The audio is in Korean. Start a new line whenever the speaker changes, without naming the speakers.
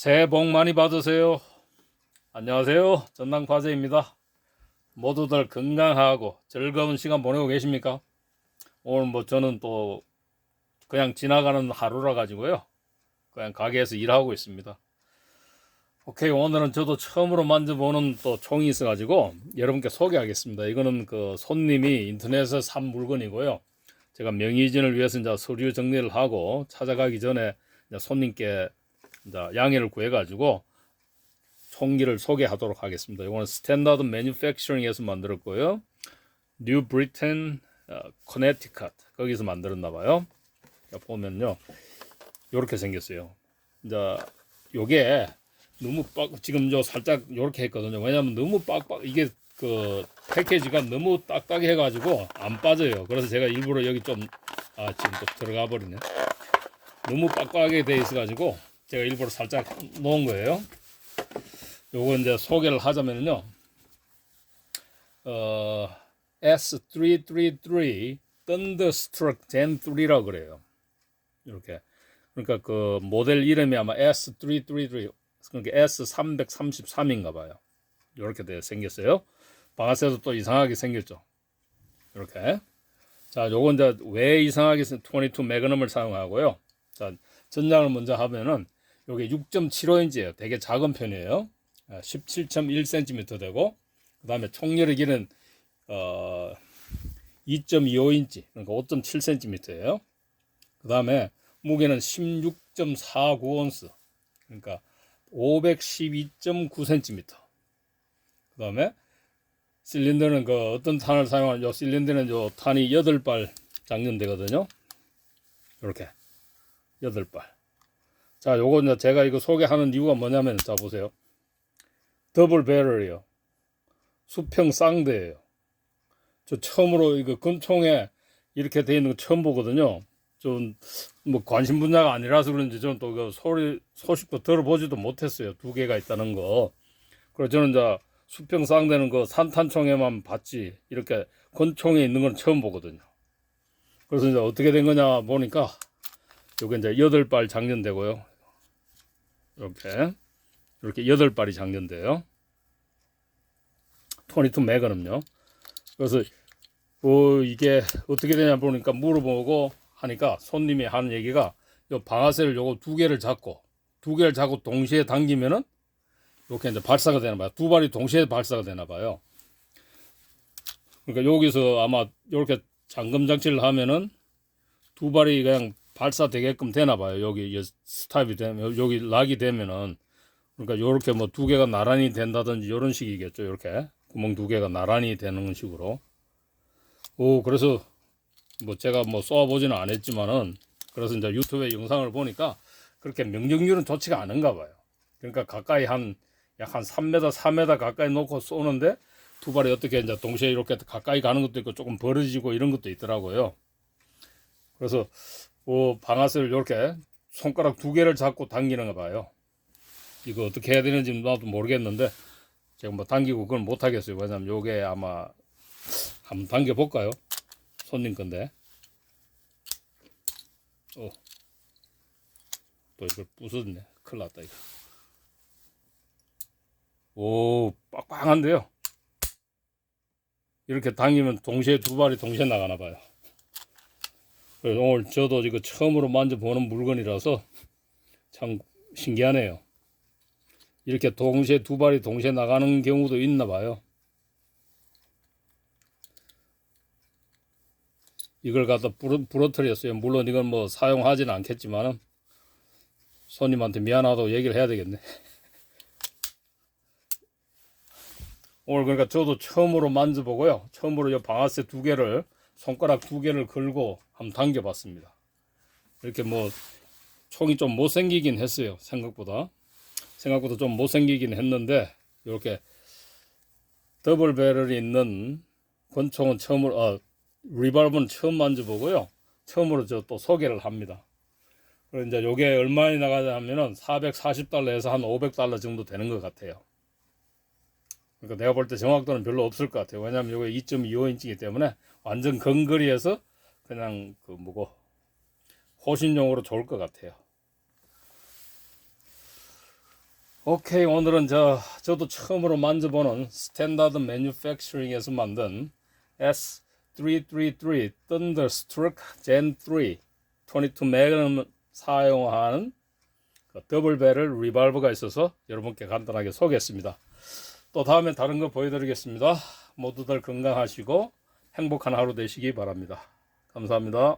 새해 복 많이 받으세요. 안녕하세요. 전남 과제입니다. 모두들 건강하고 즐거운 시간 보내고 계십니까? 오늘 뭐 저는 또 그냥 지나가는 하루라 가지고요. 그냥 가게에서 일하고 있습니다. 오케이 오늘은 저도 처음으로 만져보는 또 총이 있어가지고 여러분께 소개하겠습니다. 이거는 그 손님이 인터넷에서 산 물건이고요. 제가 명의진을 위해서 이제 서류 정리를 하고 찾아가기 전에 손님께 양해를 구해가지고 총기를 소개하도록 하겠습니다. 이거는 스탠다드 매니팩처링에서 만들었고요. 뉴 브리튼 커네티컷 거기서 만들었나 봐요. 자, 보면요. 요렇게 생겼어요. 이제 요게 너무 빡 지금 저 살짝 요렇게 했거든요. 왜냐면 너무 빡빡 이게 그 패키지가 너무 딱딱해 가지고 안 빠져요. 그래서 제가 일부러 여기 좀 아 지금 또 들어가 버리네. 너무 빡빡하게 돼 있어 가지고 제가 일부러 살짝 놓은 거예요. 요거 이제 소개를 하자면요. 어, S333 Thunderstruck Gen 3라고 그래요. 이렇게. 그러니까 그 모델 이름이 아마 S333 그러니까 S333인가 봐요. 이렇게 돼 생겼어요. 방아쇠도 또 이상하게 생겼죠. 이렇게. 자, 요건 이제 왜 이상하게 22 매그넘을 사용하고요. 자, 전장을 먼저 하면은 요게 6.75인치예요. 되게 작은 편이에요. 17.1cm 되고 그 다음에 총열의 길은 어 2.25인치 그러니까 5.7cm예요. 그 다음에 무게는 16.49온스 그러니까 512.9cm. 그 다음에 실린더는 그 어떤 탄을 사용하는 요 실린더는 요 탄이 8발 장전되거든요. 이렇게 8발. 자, 요거 이제 제가 이거 소개하는 이유가 뭐냐면 자 보세요. 더블 배럴이요. 수평 쌍대예요. 저 처음으로 이거 금총에 이렇게 돼 있는 거 처음 보거든요. 좀 뭐 관심 분야가 아니라서 그런지 저는 또그 소리 소식도 들어보지도 못했어요. 두 개가 있다는 거. 그래서 저는 이제 수평 쌍대는 그 산탄총에만 봤지 이렇게 권총에 있는 건 처음 보거든요. 그래서 이제 어떻게 된 거냐 보니까 요게 이제 여덟 발 장전되고요. 이렇게 이렇게 여덟 발이 장전돼요. 22 매그넘요. 그래서 뭐 이게 어떻게 되냐 보니까 물어보고 하니까 손님이 하는 얘기가 요 방아쇠를 요거 두 개를 잡고 두 개를 잡고 동시에 당기면은 이렇게 이제 발사가 되나 봐요. 두 발이 동시에 발사가 되나 봐요. 그러니까 여기서 아마 이렇게 잠금 장치를 하면은 두 발이 그냥 발사되게끔 되나 봐요. 여기 스탑이 되면 여기 락이 되면은 그러니까 요렇게 뭐 두 개가 나란히 된다든지 이런 식이겠죠. 이렇게 구멍 두 개가 나란히 되는 식으로. 오 그래서 뭐 제가 뭐 쏘아보지는 않았지만은 그래서 이제 유튜브에 영상을 보니까 그렇게 명중률은 좋지가 않은가 봐요. 그러니까 가까이 한 약 한 3m, 4m 가까이 놓고 쏘는데 두 발이 어떻게 이제 동시에 이렇게 가까이 가는 것도 있고 조금 벌어지고 이런 것도 있더라고요. 그래서 뭐 방아쇠를 이렇게 손가락 두 개를 잡고 당기는가 봐요. 이거 어떻게 해야 되는지 나도 모르겠는데 제가 뭐 당기고 그걸 못 하겠어요. 왜냐면 요게 아마 한번 당겨 볼까요? 손님 건데. 어. 또 이걸 부쉈네. 큰일 났다 이거. 오, 빡빡한데요. 이렇게 당기면 동시에 두 발이 동시에 나가나 봐요. 그래서 오늘 저도 이거 처음으로 만져보는 물건이라서 참 신기하네요. 이렇게 동시에 두 발이 동시에 나가는 경우도 있나 봐요. 이걸 갖다 부러, 부러뜨렸어요. 물론 이건 뭐 사용하지는 않겠지만은 손님한테 미안하다고 얘기를 해야 되겠네. 오늘 그러니까 저도 처음으로 만져보고요. 처음으로 이 방아쇠 두 개를 손가락 두 개를 걸고 한번 당겨봤습니다. 이렇게 뭐 총이 좀 못생기긴 했어요. 생각보다. 생각보다 좀 못생기긴 했는데 이렇게 더블 배럴이 있는 권총은 처음으로 어, 리발브는 처음 만져보고요. 처음으로 저 또 소개를 합니다. 그리고 이제 요게 얼마나 나가냐 하면은 440달러에서 한 500달러 정도 되는 것 같아요. 그러니까 내가 볼 때 정확도는 별로 없을 것 같아요. 왜냐하면 요게 2.25인치이기 때문에 완전 근거리에서 그냥 그 뭐고 호신용으로 좋을 것 같아요. 오케이 오늘은 저 저도 처음으로 만져보는 스탠다드 매뉴팩처링에서 만든 S333 Thunderstruck Gen 3 22 매그넘 사용하는 그 더블 배럴 리발브가 있어서 여러분께 간단하게 소개했습니다. 또 다음에 다른 거 보여드리겠습니다. 모두들 건강하시고 행복한 하루 되시기 바랍니다. 감사합니다.